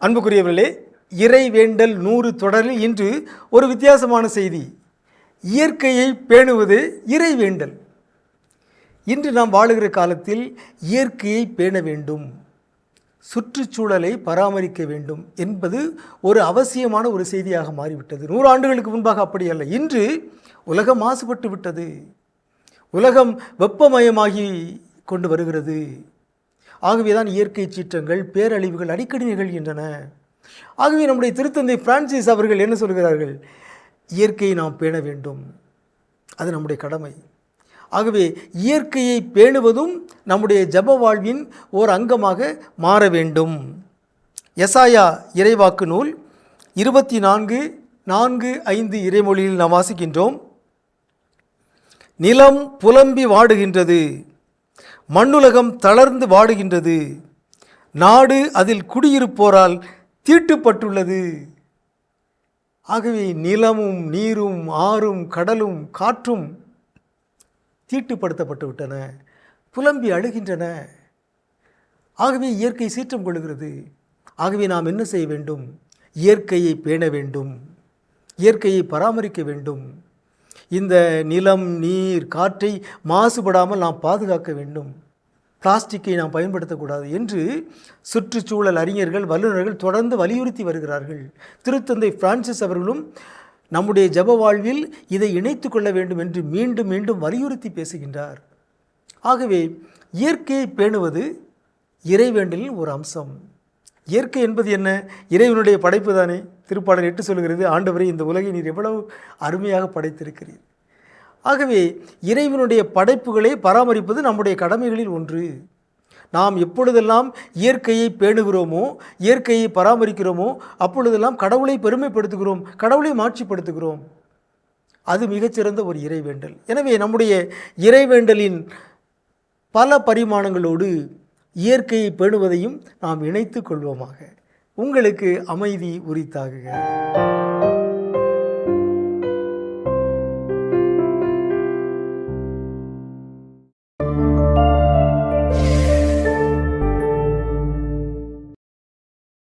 அன்புக்குரியவர்களே இறை வேண்டல் நூறு தொடரில் இன்று ஒரு வித்தியாசமான செய்தி. இயற்கையை பேணுவது இறை வேண்டல். இன்று நாம் வாழுகிற காலத்தில் இயற்கையை பேண வேண்டும். சுற்றுச்சூழலை பராமரிக்க வேண்டும் என்பது ஒரு அவசியமான ஒரு செய்தியாக மாறிவிட்டது. நூறு ஆண்டுகளுக்கு முன்பாக அப்படி அல்ல. இன்று உலகம் மாசுபட்டு விட்டது. உலகம் வெப்பமயமாகி கொண்டு வருகிறது. ஆகவே தான் இயற்கை சீற்றங்கள் பேரழிவுகள் அடிக்கடி நிகழ்கின்றன. ஆகவே நம்முடைய திருத்தந்தை பிரான்சிஸ் அவர்கள் என்ன சொல்கிறார்கள்? இயற்கையை நாம் பேண வேண்டும். அது நம்முடைய கடமை. ஆகவே இயற்கையை பேணுவதும் நம்முடைய ஜப வாழ்வின் ஓர் அங்கமாக மாற வேண்டும். எசாயா இறைவாக்கு நூல் இருபத்தி நான்கு நான்கு ஐந்து இறைமொழியில் நாம் வாசிக்கின்றோம். நிலம் புலம்பி வாடுகின்றது. மண்ணுலகம் தளர்ந்து வாடுகின்றது. நாடு அதில் குடியிருப்போரால் தீட்டுப்பட்டுள்ளது. ஆகவே நிலமும் நீரும் ஆறும் கடலும் காற்றும் தீட்டுப்படுத்தப்பட்டு விட்டன புலம்பி அழுகின்றன. ஆகவே இயற்கை சீற்றம் கொள்கிறது ஆகவே நாம் என்ன செய்ய வேண்டும்? இயற்கையை பேண வேண்டும். இயற்கையை பராமரிக்க வேண்டும். இந்த நிலம் நீர் காற்றை மாசுபடாமல் நாம் பாதுகாக்க வேண்டும். பிளாஸ்டிக்கை நாம் பயன்படுத்தக்கூடாது என்று சுற்றுச்சூழல் அறிஞர்கள் வல்லுநர்கள் தொடர்ந்து வலியுறுத்தி வருகிறார்கள். திருத்தந்தை பிரான்சிஸ் அவர்களும் நம்முடைய ஜப வாழ்வில் இதை இணைத்து கொள்ள வேண்டும் என்று மீண்டும் மீண்டும் வலியுறுத்தி பேசுகின்றார். ஆகவே இயற்கையை பேணுவது இறைவேண்டலின் ஒரு அம்சம். இயற்கை என்பது என்ன? இறைவனுடைய படைப்பு தானே? திருப்பாடல் எட்டு சொல்கிறது ஆண்டவரை இந்த உலகை நீர் எவ்வளவு அருமையாக படைத்திருக்கிறீர். ஆகவே இறைவனுடைய படைப்புகளை பராமரிப்பது நம்முடைய கடமைகளில் ஒன்று. நாம் எப்பொழுதெல்லாம் இயற்கையை பேணுகிறோமோ இயற்கையை பராமரிக்கிறோமோ அப்பொழுதெல்லாம் கடவுளை பெருமைப்படுத்துகிறோம் கடவுளை மாட்சிப்படுத்துகிறோம். அது மிகச்சிறந்த ஒரு இறைவேண்டல். எனவே நம்முடைய இறைவேண்டலின் பல பரிமாணங்களோடு இயற்கையை பேணுவதையும் நாம் இணைத்து கொள்வோமாக. உங்களுக்கு அமைதி உரித்தாகுக.